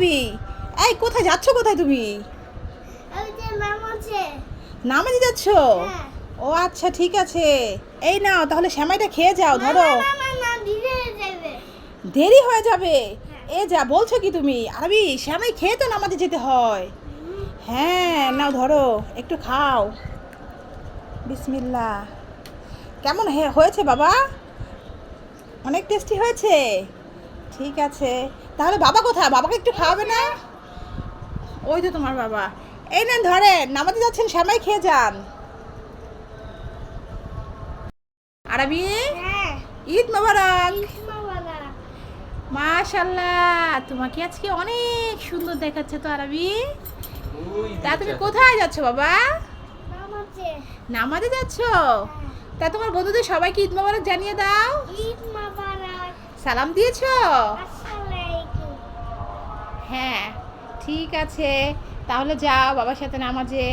আরবি এই কোথায় যাচ্ছ কোথায় তুমি? নামাজে যাচ্ছ? হ্যাঁ। ও আচ্ছা ঠিক আছে। এই নাও তাহলে শ্যামাইটা খেয়ে যাও ধরো। যাবে। দেরি হয়ে যাবে? হ্যাঁ। এ যা বলছো কি তুমি? আরবি শ্যামাই খেয়ে তো নামাজে যেতে হয়। হ্যাঁ নাও ধরো একটু খাও। বিসমিল্লা কেমন হয়েছে বাবা? অনেক টেস্টি হয়েছে? ঠিক আছে। তাহলে বাবা কোথায়? বাবাকে একটু খাওয়াবে না? ওই তো তোমার বাবা। এই নেন ধরেন নামাজে যাচ্ছেন শ্যামাই খেয়ে যান। আরবি? হ্যাঁ। ঈদ মোবারক। মাশাল্লাহ তোমাকে আজকে অনেক সুন্দর দেখাচ্ছে তো আরবি। তা তুমি কোথায় যাচ্ছ বাবা? নামাজে যাচ্ছ? হ্যাঁ। তা তোমার বন্ধুদের সবাইকে ঈদ মোবারক জানিয়ে দাও। ঈদ মোবারক। সালাম দিয়েছ? হ্যাঁ ঠিক আছে। তাহলে যাও বাবার সাথে নামাজে।